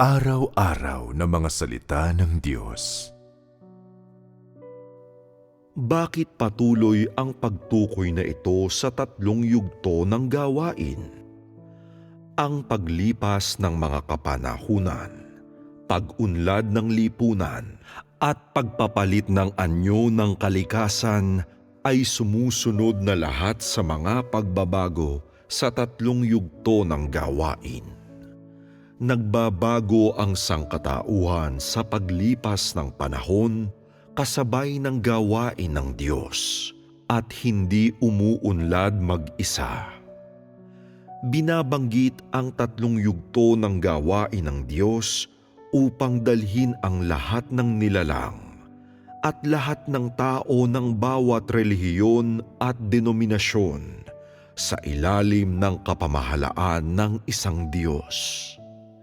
Pang-araw-araw na mga salita ng Diyos. Bakit patuloy ang pagtukoy na ito sa tatlong yugto ng gawain? Ang paglipas ng mga kapanahunan, pag-unlad ng lipunan, at pagpapalit ng anyo ng kalikasan ay sumusunod na lahat sa mga pagbabago sa tatlong yugto ng gawain. Nagbabago ang sangkatauhan sa paglipas ng panahon kasabay ng gawain ng Diyos at hindi umuunlad mag-isa. Binabanggit ang tatlong yugto ng gawain ng Diyos upang dalhin ang lahat ng nilalang at lahat ng tao ng bawat relihiyon at denominasyon sa ilalim ng kapamahalaan ng isang Diyos.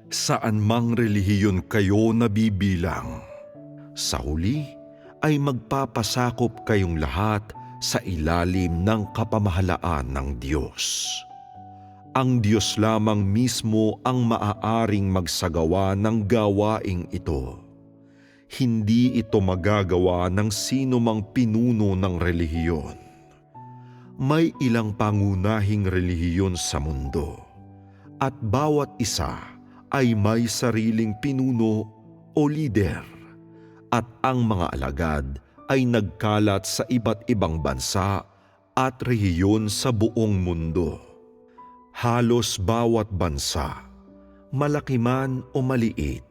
Saan mang relihiyon kayo nabibilang, sa huli ay magpapasakop kayong lahat sa ilalim ng kapamahalaan ng Diyos. Ang Diyos lamang mismo ang maaaring magsagawa ng gawaing ito. Hindi ito magagawa ng sino mang pinuno ng relihiyon. May ilang pangunahing relihiyon sa mundo at bawat isa ay may sariling pinuno o lider at ang mga alagad ay nagkalat sa iba't ibang bansa at rehiyon sa buong mundo. Halos bawat bansa, malaki man o maliit,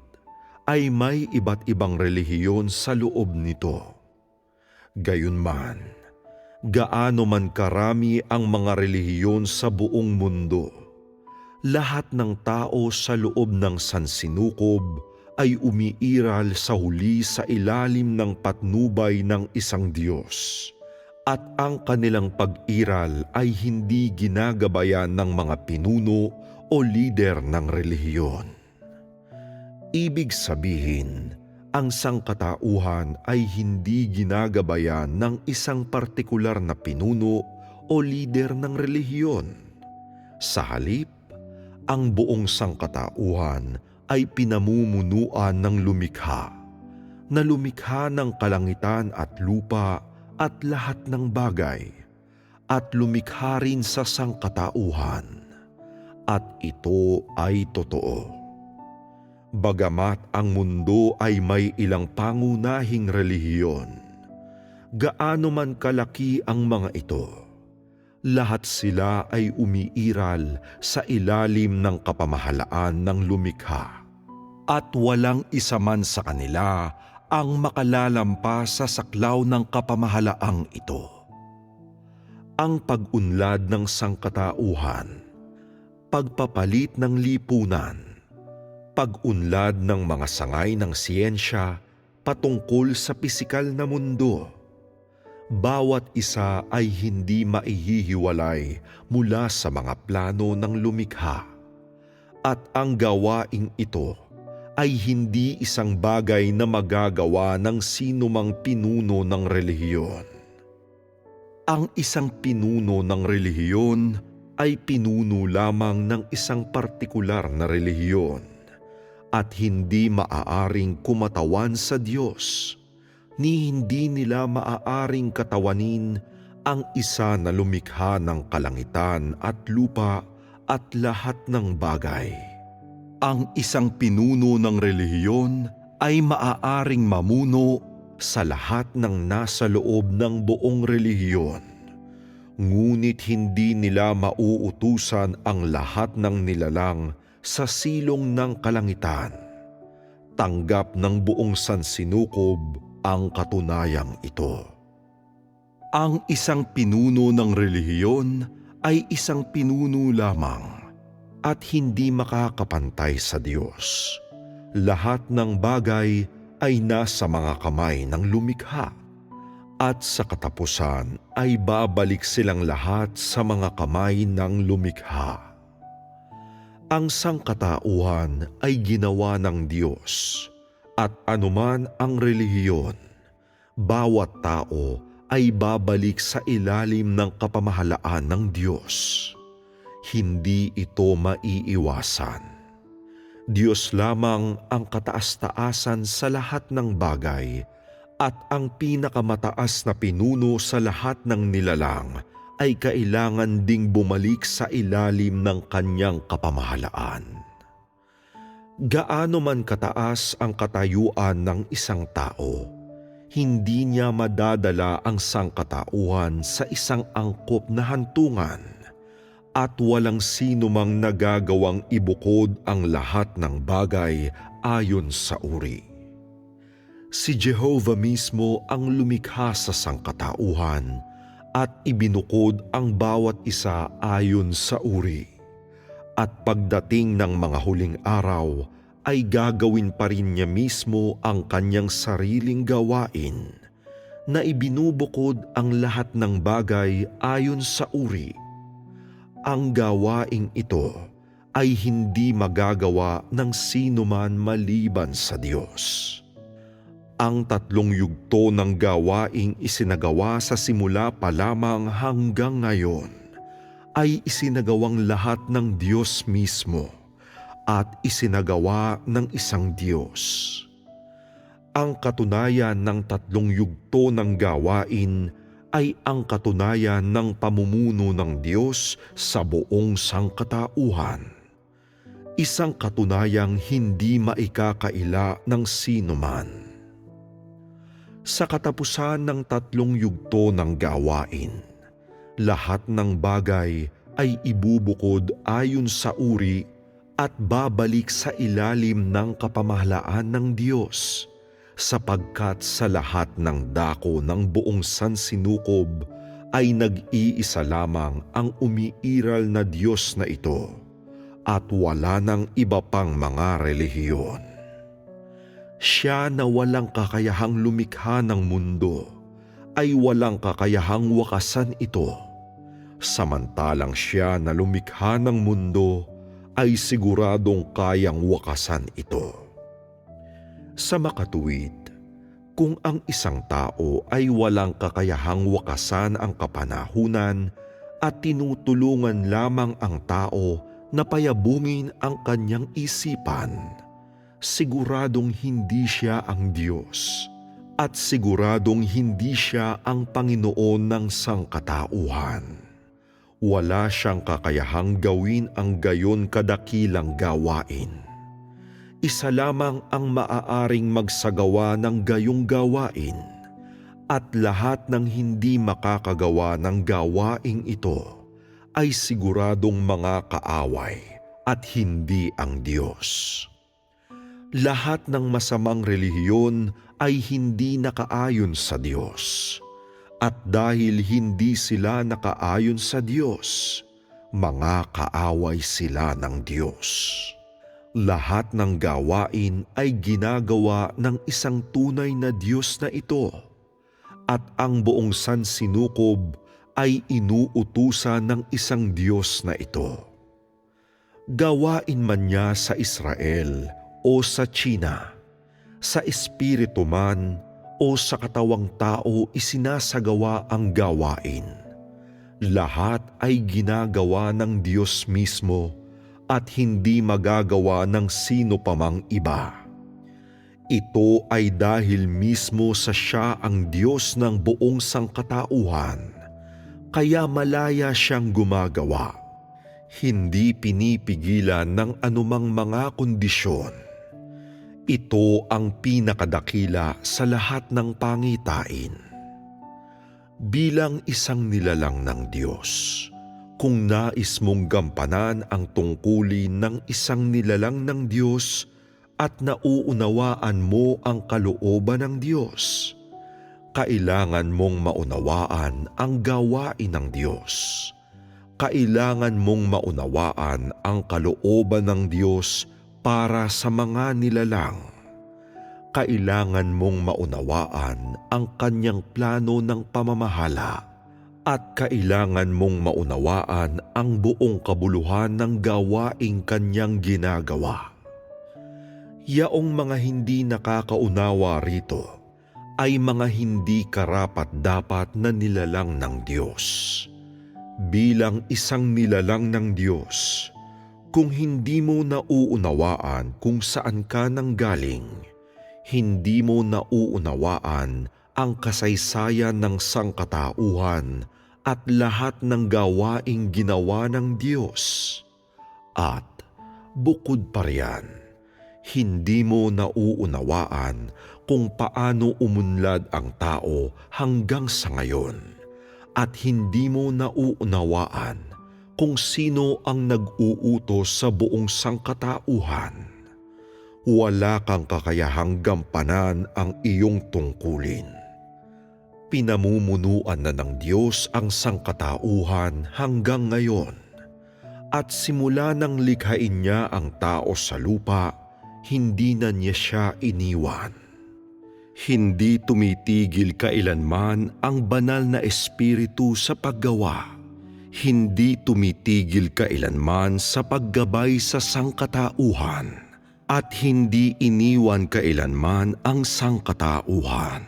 ay may iba't ibang relihiyon sa loob nito. Gayunman, gaano man karami ang mga relihiyon sa buong mundo, lahat ng tao sa loob ng sansinukob ay umiiral sa huli sa ilalim ng patnubay ng isang Diyos at ang kanilang pag-iral ay hindi ginagabayan ng mga pinuno o lider ng relihiyon. Ibig sabihin, ang sangkatauhan ay hindi ginagabayan ng isang partikular na pinuno o lider ng relihiyon. Sa halip, ang buong sangkatauhan ay pinamumunuan ng lumikha, na lumikha ng kalangitan at lupa at lahat ng bagay, at lumikha rin sa sangkatauhan, at ito ay totoo. Bagamat ang mundo ay may ilang pangunahing relihiyon, gaano man kalaki ang mga ito, lahat sila ay umiiral sa ilalim ng kapamahalaan ng lumikha at walang isa man sa kanila ang makalalampas sa saklaw ng kapamahalaang ito. Ang pag-unlad ng sangkatauhan, pagpapalit ng lipunan, pag-unlad ng mga sangay ng siyensya patungkol sa pisikal na mundo, bawat isa ay hindi maihihiwalay mula sa mga plano ng lumikha. At ang gawaing ito ay hindi isang bagay na magagawa ng sino mang pinuno ng relihiyon. Ang isang pinuno ng relihiyon ay pinuno lamang ng isang partikular na relihiyon at hindi maaaring kumatawan sa Diyos ni hindi nila maaaring katawanin ang isa na lumikha ng kalangitan at lupa at lahat ng bagay. Ang isang pinuno ng relihiyon ay maaaring mamuno sa lahat ng nasa loob ng buong relihiyon. Ngunit hindi nila mauutusan ang lahat ng nilalang sa silong ng kalangitan. Tanggap ng buong sansinukob ang katunayang ito. Ang isang pinuno ng relihiyon ay isang pinuno lamang at hindi makakapantay sa Diyos. Lahat ng bagay ay nasa mga kamay ng lumikha at sa katapusan ay babalik silang lahat sa mga kamay ng lumikha. Ang sangkatauhan ay ginawa ng Diyos at anuman ang relihiyon, bawat tao ay babalik sa ilalim ng kapamahalaan ng Diyos. Hindi ito maiiwasan. Diyos lamang ang kataas-taasan sa lahat ng bagay at ang pinakamataas na pinuno sa lahat ng nilalang ay kailangan ding bumalik sa ilalim ng kanyang kapamahalaan. Gaano man kataas ang katayuan ng isang tao, hindi niya madadala ang sangkatauhan sa isang angkop na hantungan at walang sino mang nagagawang ibukod ang lahat ng bagay ayon sa uri. Si Jehovah mismo ang lumikha sa sangkatauhan at ibinukod ang bawat isa ayon sa uri. At pagdating ng mga huling araw, ay gagawin pa rin niya mismo ang kanyang sariling gawain na ibinubukod ang lahat ng bagay ayon sa uri ang gawaing ito ay hindi magagawa ng sino man maliban sa Diyos. Ang tatlong yugto ng gawaing isinagawa sa simula pa lamang hanggang ngayon ay isinagawang lahat ng Diyos mismo at isinagawa ng isang Diyos. Ang katunayan ng tatlong yugto ng gawain ay ang katunayan ng pamumuno ng Diyos sa buong sangkatauhan. Isang katunayang hindi maikakaila ng sino man. Sa katapusan ng tatlong yugto ng gawain, lahat ng bagay ay ibubukod ayon sa uri at babalik sa ilalim ng kapamahalaan ng Diyos sapagkat sa lahat ng dako ng buong sansinukob ay nag-iisa lamang ang umiiral na Diyos na ito at wala ng iba pang mga relihiyon. Siya na walang kakayahang lumikha ng mundo ay walang kakayahang wakasan ito. Samantalang siya na lumikha ng mundo ay siguradong kayang wakasan ito. Sa makatuwid, kung ang isang tao ay walang kakayahang wakasan ang kapanahunan at tinutulungan lamang ang tao na payabungin ang kanyang isipan, siguradong hindi siya ang Diyos at siguradong hindi siya ang Panginoon ng sangkatauhan. Wala siyang kakayahang gawin ang gayon kadakilang gawain isa lamang ang maaaring magsagawa ng gayong gawain at lahat ng hindi makakagawa ng gawaing ito ay siguradong mga kaaway at hindi ang Diyos. Lahat ng masamang relihiyon ay hindi nakaayon sa Diyos. At dahil hindi sila nakaayon sa Diyos, mga kaaway sila ng Diyos. Lahat ng gawain ay ginagawa ng isang tunay na Diyos na ito at ang buong sansinukob ay inuutusan ng isang Diyos na ito. Gawain man niya sa Israel o sa China, sa espiritu man o sa katawang tao isinasagawa ang gawain. Lahat ay ginagawa ng Diyos mismo at hindi magagawa ng sino pa mang iba. Ito ay dahil mismo sa siya ang Diyos ng buong sangkatauhan, kaya malaya siyang gumagawa. Hindi pinipigilan ng anumang mga kondisyon. Ito ang pinakadakila sa lahat ng pangitain. Bilang isang nilalang ng Diyos, kung nais mong gampanan ang tungkulin ng isang nilalang ng Diyos at nauunawaan mo ang kalooban ng Diyos, kailangan mong maunawaan ang gawain ng Diyos. Kailangan mong maunawaan ang kalooban ng Diyos para sa mga nilalang. Kailangan mong maunawaan ang kanyang plano ng pamamahala at kailangan mong maunawaan ang buong kabuluhan ng gawaing kanyang ginagawa. Yaong mga hindi nakakaunawa rito ay mga hindi karapat dapat na nilalang ng Diyos. Bilang isang nilalang ng Diyos, Kung hindi mo nauunawaan kung saan ka nanggaling, hindi mo nauunawaan ang kasaysayan ng sangkatauhan at lahat ng gawaing ginawa ng Diyos. At bukod pa riyan, hindi mo nauunawaan kung paano umunlad ang tao hanggang sa ngayon at hindi mo nauunawaan kung sino ang nag-uutos sa buong sangkatauhan. Wala kang kakayahang gampanan ang iyong tungkulin. Pinamumunuan na ng Diyos ang sangkatauhan hanggang ngayon at simula nang likhain niya ang tao sa lupa, hindi na niya siya iniwan. Hindi tumitigil kailanman ang banal na espiritu sa paggawa. Hindi tumitigil kailanman sa paggabay sa sangkatauhan at hindi iniwan kailanman ang sangkatauhan.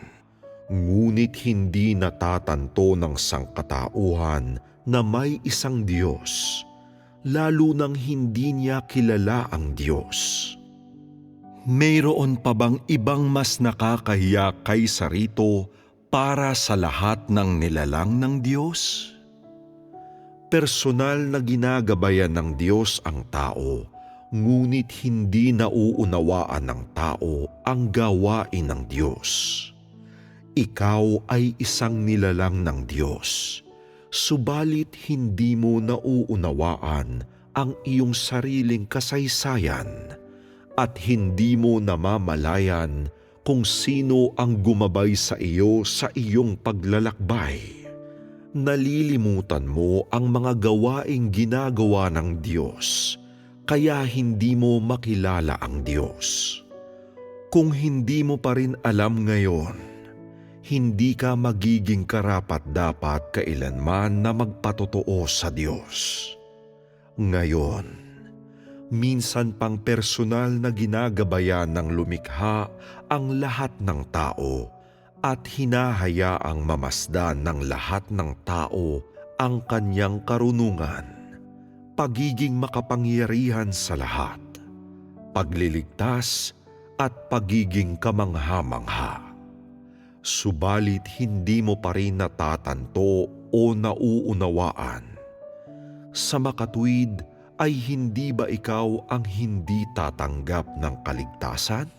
Ngunit hindi natatanto ng sangkatauhan na may isang Diyos, lalo nang hindi niya kilala ang Diyos. Mayroon pa bang ibang mas nakakahiya kaysa rito para sa lahat ng nilalang ng Diyos? Personal na ginagabayan ng Diyos ang tao, ngunit hindi nauunawaan ng tao ang gawain ng Diyos. Ikaw ay isang nilalang ng Diyos, subalit hindi mo nauunawaan ang iyong sariling kasaysayan at hindi mo namamalayan kung sino ang gumabay sa iyo sa iyong paglalakbay. Nalilimutan mo ang mga gawaing ginagawa ng Diyos, kaya hindi mo makilala ang Diyos. Kung hindi mo pa rin alam ngayon, hindi ka magiging karapat dapat kailanman na magpatotoo sa Diyos. Ngayon, minsan pang personal na ginagabayan ng lumikha ang lahat ng tao at hinahayaang mamasdan ng lahat ng tao ang kanyang karunungan, pagiging makapangyarihan sa lahat, pagliligtas at pagiging kamangha-mangha. Subalit hindi mo pa rin natatanto o nauunawaan. Sa makatwid ay hindi ba ikaw ang hindi tatanggap ng kaligtasan?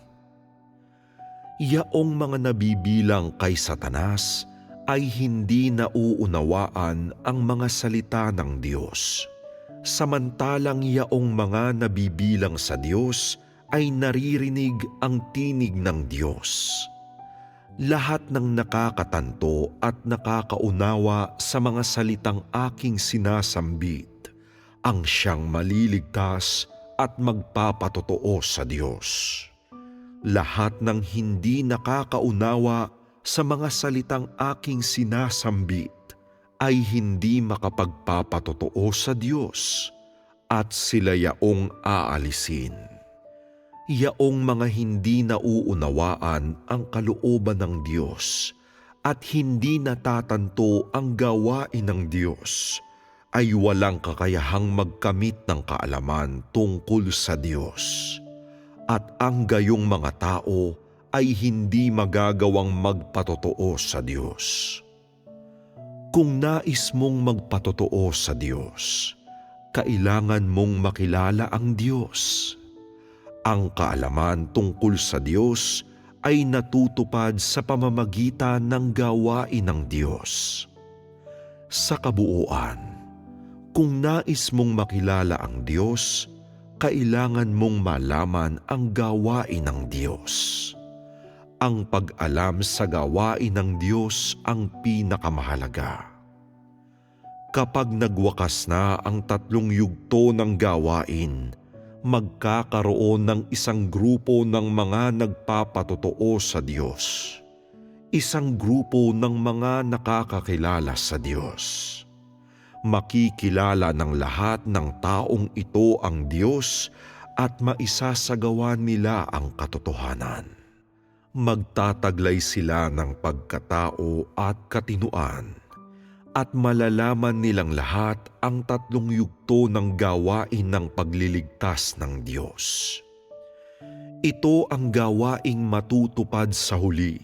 Yaong mga nabibilang kay Satanas ay hindi nauunawaan ang mga salita ng Diyos. Samantalang yaong mga nabibilang sa Diyos ay naririnig ang tinig ng Diyos. Lahat ng nakakatanto at nakakaunawa sa mga salitang aking sinasambit ang siyang maliligtas at magpapatotoo sa Diyos. Lahat ng hindi nakakaunawa sa mga salitang aking sinasambit ay hindi makapagpapatotoo sa Diyos at sila yaong aalisin. Yaong mga hindi nauunawaan ang kalooban ng Diyos at hindi natatanto ang gawain ng Diyos ay walang kakayahang magkamit ng kaalaman tungkol sa Diyos. At ang gayong mga tao ay hindi magagawang magpatotoo sa Diyos. Kung nais mong magpatotoo sa Diyos, kailangan mong makilala ang Diyos. Ang kaalaman tungkol sa Diyos ay natutupad sa pamamagitan ng gawain ng Diyos. Sa kabuuan, kung nais mong makilala ang Diyos, kailangan mong malaman ang gawain ng Diyos. Ang pag-alam sa gawain ng Diyos ang pinakamahalaga. Kapag nagwakas na ang tatlong yugto ng gawain, magkakaroon ng isang grupo ng mga nagpapatotoo sa Diyos. Isang grupo ng mga nakakakilala sa Diyos makikilala ng lahat ng taong ito ang Diyos at maisasagawa nila ang katotohanan. Magtataglay sila ng pagkatao at katinuan at malalaman nilang lahat ang tatlong yugto ng gawain ng pagliligtas ng Diyos. Ito ang gawaing matutupad sa huli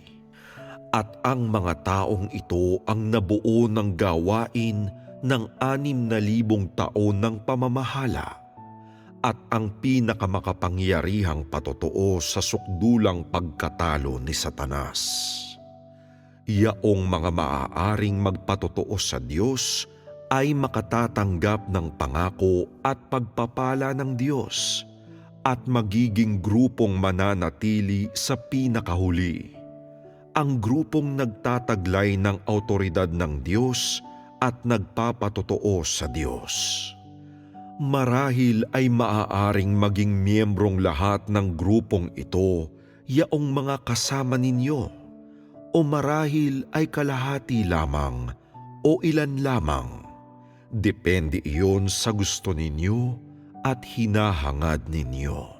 at ang mga taong ito ang nabuo ng gawain ng anim na libong taon ng pamamahala at ang pinakamakapangyarihang patotoo sa sukdulang pagkatalo ni Satanas. Yaong mga maaaring magpatotoo sa Diyos ay makatatanggap ng pangako at pagpapala ng Diyos at magiging grupong mananatili sa pinakahuli. Ang grupong nagtataglay ng autoridad ng Diyos at nagpapatotoo sa Diyos. Marahil ay maaaring maging miyembrong lahat ng grupong ito yaong mga kasama ninyo o marahil ay kalahati lamang o ilan lamang. Depende iyon sa gusto ninyo at hinahangad ninyo.